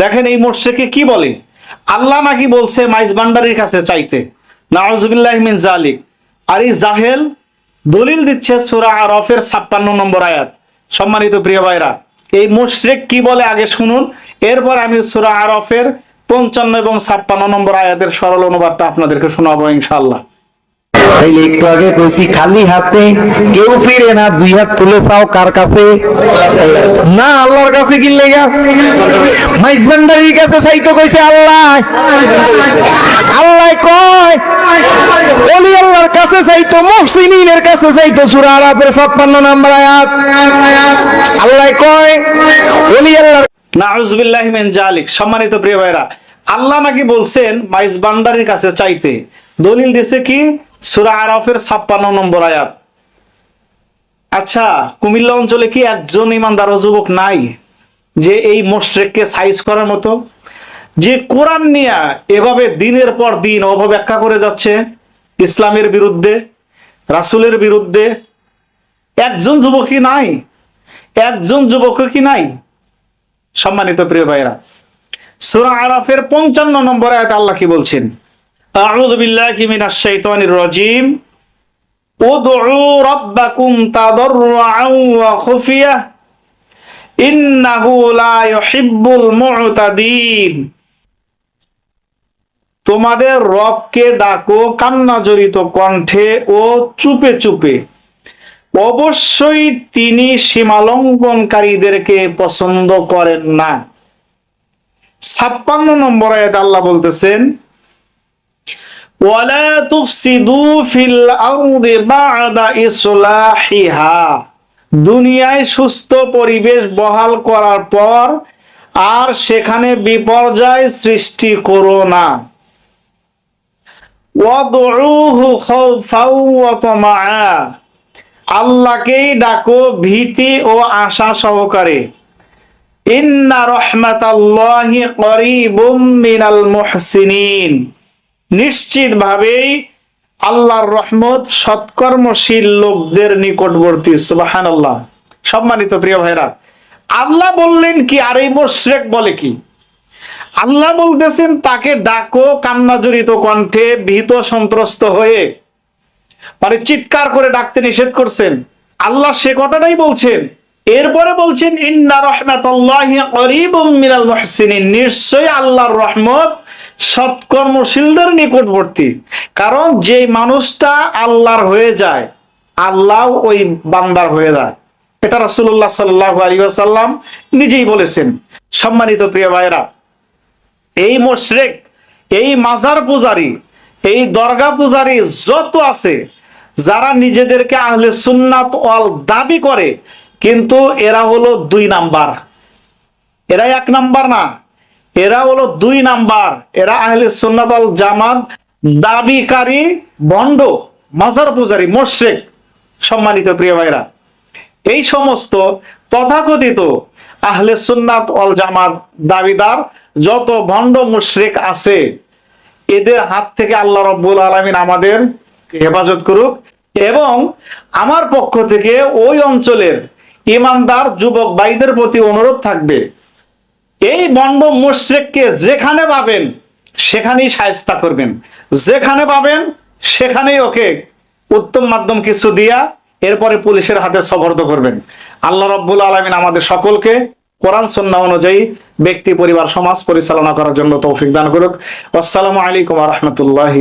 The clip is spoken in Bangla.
দেখেন এই মোর্শেকে কি বলে? আল্লাহ নাকি বলছে মাইজ ভান্ডারির কাছে চাইতে। মিন জালিক। আর এই জাহেল দলিল দিচ্ছে সুরা আরফের ছাপ্পান্ন নম্বর আয়াত। সম্মানিত প্রিয় ভাইরা, এই মুশরিক কি বলে আগে শুনুন। এরপর আমি সুরা আরফের পঞ্চান্ন এবং ছাপ্পান্ন নম্বর আয়াতের সরল অনুবাদটা আপনাদেরকে শোনাবো ইনশাআল্লাহ। তাইলে একটু আগে কইছি, খালি হাতে কেউ ফিরে না, দুই হাত তুলে পাও কার কাছে? না, আল্লাহর কাছে কি লেগা? কাছে কইছে আল্লাহ। আল্লাহ কয়, ওলি আল্লাহর কাছে কাছে আরাফের 56 নাম্বার আয়াত। আল্লাহ কয় আল্লাহর নাউজুবিল্লাহ মিন জালিক সম্মানিত প্রিয় ভাইরা, আল্লাহ নাকি বলছেন, মাইজ ভান্ডারির কাছে চাইতে। দলিল দিছে কি? সূরা আরফের ছাপ্পান্ন নম্বর আয়াত। আচ্ছা কুমিল্লা অঞ্চলে কি একজন ইমানদার যুবক নাই যে এই মোশরেককে সাইজ করার মতো? যে কোরআন নিয়ে এভাবে দিনের পর দিন অপব্যাখ্যা করে যাচ্ছে ইসলামের বিরুদ্ধে, রাসূলের বিরুদ্ধে। একজন যুবকই নাই? একজন যুবক কি নাই? সম্মানিত প্রিয় ভাইরা সুরা আরাফের 55 নম্বর আয়াত আল্লাহ কি বলছেন? বিল্লাহি মিনাশ শাইতানির রাজিম। উদউ রাব্বাকুম তাদাররুআন ওয়া খুফিয়া। ইন্নাহু লা ইউহিব্বুল মু'তাদিন। তোমাদের রবকে ডাকো কান্না জড়িত কণ্ঠে ও চুপে চুপে। অবশ্যই তিনি সীমালঙ্ঘনকারীদেরকে পছন্দ করেন না। ছাপ্পান্ন নম্বর আয়াত আল্লাহ বলতেছেন ওয়ালা তুফসিদু ফিল আরদি বা'দা দুনিয়ায় সুস্থ পরিবেশ বহাল করার পর আর সেখানে বিপর্যয় সৃষ্টি করো না। আল্লাহকেই ডাকো ভীতি ও আশা সহকারে। ইন্না রহমাতাল্লাহি করিবুম মিনাল মুহসিনিন। নিশ্চিত ভাবেই আল্লাহর রহমত সৎকর্মশীল লোকদের নিকটবর্তী, সুবহানাল্লাহ। সম্মানিত প্রিয় ভাইরা আল্লাহ বললেন কি, আর এই মোশরেক বলে কি? আল্লাহ বলতেছেন, তাকে ডাকো কান্না জড়িত কণ্ঠে, ভীত সন্ত্রস্ত হয়ে। মানে চিৎকার করে ডাকতে নিষেধ করছেন। আল্লাহ সে কথাটাই বলছেন। এরপরে বলছেন, ইন্না মুহসিনিন। নিশ্চয়ই আল্লাহর রহমত সৎকর্মশীলদের নিকটবর্তী। কারণ যে মানুষটা আল্লাহর হয়ে যায়, আল্লাহ ওই বান্দার হয়ে যায়। এটা রাসূলুল্লাহ সাল্লাল্লাহু আলাইহি ওয়াসাল্লাম নিজেই বলেছেন। সম্মানিত প্রিয় ভাইরা এই মোশরেক, এই মাজার পূজারি, এই দরগা পূজারি যত আছে, যারা নিজেদেরকে আহলে সুন্নাত ওয়াল দাবি করে, কিন্তু এরা হলো দুই নাম্বার। এরা এক নাম্বার না এরা হলো দুই নাম্বার। এরা আহলে সুন্নাত ওয়াল জামাত, দাবিকারী, বন্ড, মাজার পূজারি, মোশরেক, সম্মানিত প্রিয় ভাইরা। এই সমস্ত তথাকথিত আহলে সুন্নাত অল জামাত দাবিদার, যত ভণ্ড মুশরিক আছে, এদের হাত থেকে আল্লাহ রব্বুল আলমিন আমাদের হেফাজত করুক এবং আমার পক্ষ থেকে ওই অঞ্চলের ইমানদার, যুবক, ভাইদের প্রতি অনুরোধ থাকবে এই বন্ড মুশরিককে যেখানে পাবেন, সেখানেই সায়স্তা করবেন। যেখানে পাবেন, সেখানেই ওকে উত্তম মাধ্যম কিছু দিয়া এরপরে পুলিশের হাতে সবর্দ করবেন। আল্লাহ রব্বুল আলমিন আমাদের সকলকে কোরআন, সন্না অনুযায়ী ব্যক্তি, পরিবার, সমাজ পরিচালনা করার জন্য তৌফিক দান করুক। আসসালামু আলাইকুম রহমতুল্লাহ